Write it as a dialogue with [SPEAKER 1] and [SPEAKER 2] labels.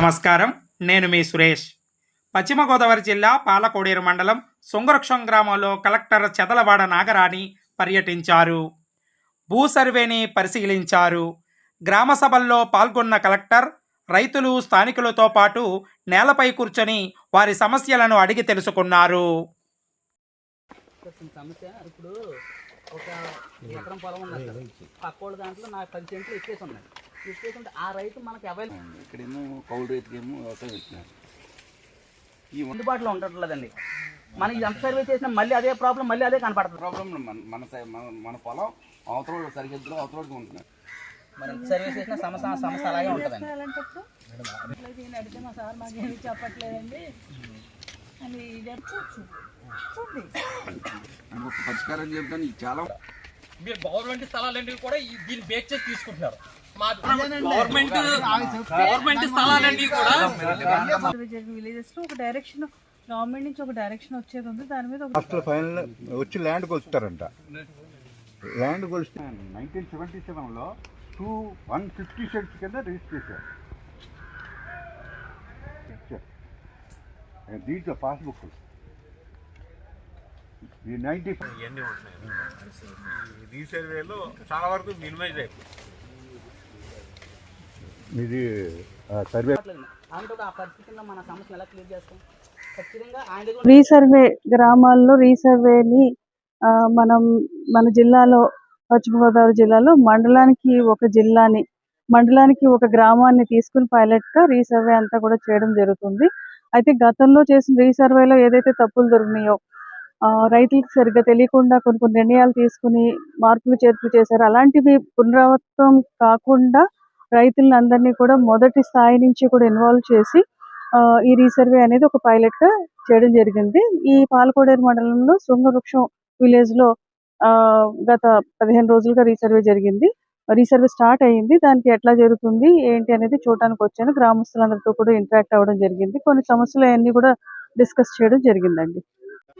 [SPEAKER 1] నమస్కారం. నేను మీ సురేష్. పశ్చిమ గోదావరి జిల్లా పాలకోడేరు మండలం సుంగరక్షం గ్రామంలో కలెక్టర్ చెదలవాడ నాగరాణి పర్యటించారు. భూ సర్వేని పరిశీలించారు. గ్రామ సభల్లో పాల్గొన్న కలెక్టర్ రైతులు స్థానికులతో పాటు నేలపై కూర్చొని వారి సమస్యలను అడిగి తెలుసుకున్నారు.
[SPEAKER 2] సమస్య ఇప్పుడు ఒక ఎకరం పొలం ఉన్నది పక్కోళ్ళ దాంట్లో నాకు పది సెంట్లు ఎక్కేసి ఉన్నాయి. ఆ రైతు మనకి అవైలబుల్
[SPEAKER 3] ఇక్కడేమో కౌలు రైతుకేమో వ్యవసాయం ఈ
[SPEAKER 2] అందుబాటులో ఉండట్లేదండి. మనం ఎంత సర్వే చేసినా మళ్ళీ అదే ప్రాబ్లం మళ్ళీ అదే కనపడుతుంది.
[SPEAKER 3] ప్రాబ్లం మన మన సై- మన మన పొలం అవతల సరిహద్దులో అవతలకి ఉంటున్నారు.
[SPEAKER 2] మరి ఎంత సర్వే చేసినా సమస్య సమస్య అలాగే ఉంటుందండి.
[SPEAKER 4] అడిగితే మా సార్ మాకేమి చెప్పట్లేదండి. అని చూడండి
[SPEAKER 3] పరిష్కారం చెప్తాను ఇది చాలా
[SPEAKER 5] మీరు గవర్నమెంట్ స్థలాలన్నీ కూడా దీన్ని బేక్ చేసి తీసుకుంటున్నారు. మా గవర్నమెంట్ గవర్నమెంట్ స్థలాలన్నీ కూడా
[SPEAKER 4] విలేజెస్లో ఒక డైరెక్షన్ గవర్నమెంట్ నుంచి ఒక డైరెక్షన్ వచ్చేది ఉంది. దాని మీద ఒక
[SPEAKER 6] ఫస్ట్ ఫైనల్ వచ్చి ల్యాండ్ కొలుస్తారంట. ల్యాండ్ కొలిస్తే నైన్టీన్ సెవెంటీ సెవెన్లో టూ వన్ ఫిఫ్టీ సెంట్స్ కింద రిజిస్టర్ చేశారు. దీంట్లో పాస్బుక్ ఈ నైన్టీ
[SPEAKER 7] ఇవన్నీ ఉంటున్నాయి. రీసర్వేలో చాలా వరకు మినిమైజ్ అయిపోయింది.
[SPEAKER 6] ఇది సర్వే
[SPEAKER 2] మన సమస్యను ఎలా క్లియర్ చేస్తాం?
[SPEAKER 4] రీసర్వే గ్రామాల్లో రీసర్వేని మనం మన జిల్లాలో పశ్చిమ గోదావరి జిల్లాలో మండలానికి ఒక జిల్లాని మండలానికి ఒక గ్రామాన్ని తీసుకుని పైలట్గా రీసర్వే అంతా కూడా చేయడం జరుగుతుంది. అయితే గతంలో చేసిన రీసర్వేలో ఏదైతే తప్పులు దొరికినాయో రైతులకు సరిగ్గా తెలియకుండా కొన్ని కొన్ని నిర్ణయాలు తీసుకుని మార్పులు చేర్పులు చేశారు. అలాంటివి పునరావృతం కాకుండా రైతులను అందరినీ కూడా మొదటి స్థాయి నుంచి కూడా ఇన్వాల్వ్ చేసి ఆ, ఈ రీసర్వే అనేది ఒక పైలట్గా చేయడం జరిగింది. ఈ పాలకోడేరు మండలంలో శృంగవృక్షం విలేజ్లో ఆ, గత పదిహేను రోజులుగా రీసర్వే జరిగింది. రీసర్వే స్టార్ట్ అయ్యింది దానికి ఎట్లా జరుగుతుంది ఏంటి అనేది చూడటానికి వచ్చాను. గ్రామస్తులందరితో కూడా ఇంటరాక్ట్ అవ్వడం జరిగింది. కొన్ని సమస్యలు అవన్నీ కూడా డిస్కస్ చేయడం జరిగిందండి.